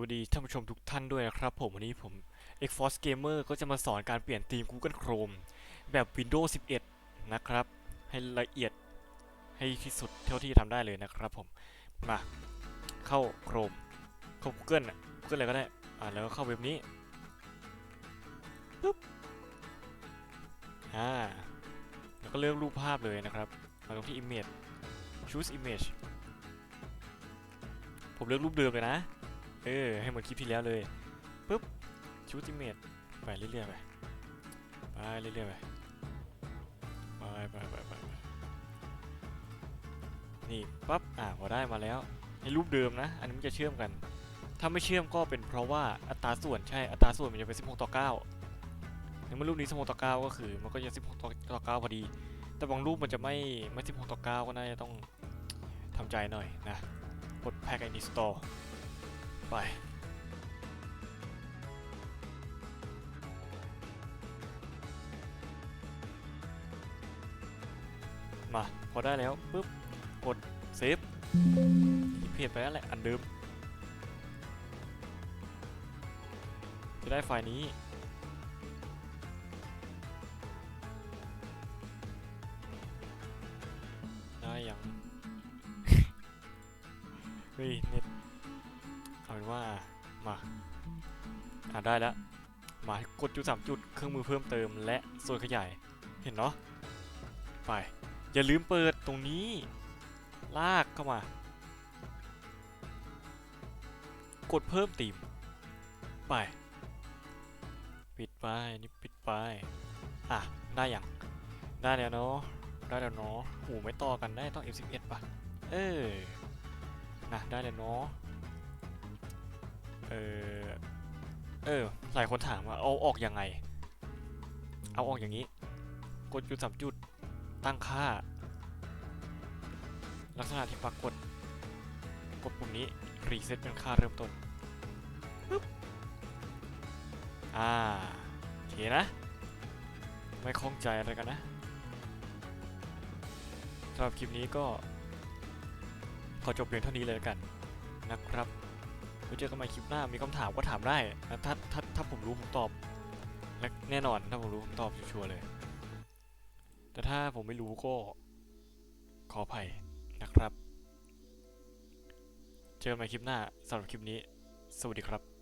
วัสดีท่านผู้ชมทุกท่านด้วยนะครับผมวันนี้ผม x f o r c e Gamer ก็จะมาสอนการเปลี่ยนธีม Google Chrome แบบ Windows 11 นะครับ ให้ละเอียดให้ที่สุดเท่าที่ทำได้เลยนะครับผม มาเข้า Chrome เข้า Google อะ Google อะไรก็ได้ อ่าแล้วก็เข้าเว็บนี้ปุ๊บอ่าแล้วก็เลือกรูปภาพเลยนะครับ มาตรงที่ Image Choose Image ผมเลือกรูปเดิมเลยนะ เออ ให้เหมือนคลิปที่แล้วเลยปุ๊บชูติเมตไปเรื่อยๆไปไปเรื่อยๆไปไปไปไปไปนี่ปั๊บอ่าพอได้มาแล้วให้รูปเดิมนะ อันนี้มันจะเชื่อมกัน ถ้าไม่เชื่อมก็เป็นเพราะว่าอัตราส่วนใช่อัตราส่วนมันจะเป็น16 ต่อ9ในเมื่อรูปนี้16ต่อ9ก็คือ มันก็จะ16ต่อ9พอดี แต่บางรูปมันจะไม่ไม่16ต่อ9ก็น่าจะต้องทำใจหน่อยนะกด Pack and Install ไไป มา พอได้แล้วปุ๊บ กดเซฟที่เพจไปแล้วแหละ อันเดิม จะได้ไฟล์นี้ได้ยัง เฮ้ยเน็ต เอาเป็นว่ามาอ่าได้แล้วมากดจุดสามจุดเครื่องมือเพิ่มเติมและส่วนขยายเห็นเนาะไป อย่าลืมเปิดตรงนี้ ลากเข้ามา กดเพิ่มตีม ไป ปิดไปนี่ปิดไป อะ ได้อย่างได้แล้วเนาะได้แล้วเนาะหูไม่ต่อกันได้ต้อง F11 ป่ะ เออนะได้แล้วเนาะ เออ เออ หลายคนถามว่าเอาออกยังไง เอาออกอย่างนี้ กดจุดสามจุด ตั้งค่า ลักษณะที่ปรากฏ กดปุ่มนี้ รีเซ็ตเป็นค่าเริ่มต้นปึ๊บอ่าโอเคนะ ไม่คล่องใจอะไรกันนะสำหรับคลิปนี้ก็ ขอจบเพียงเท่านี้เลยแล้วกันนะครับ ไว้เจอกันใหม่คลิปหน้ามีคำถามก็ถามได้นะถ้าถ้าถ้าผมรู้ผมตอบและแน่นอนถ้าผมรู้ผมตอบชัวร์เลย แต่ถ้าผมไม่รู้ก็ขออภัยนะครับ เจอกันใหม่คลิปหน้าสำหรับคลิปนี้ สวัสดีครับ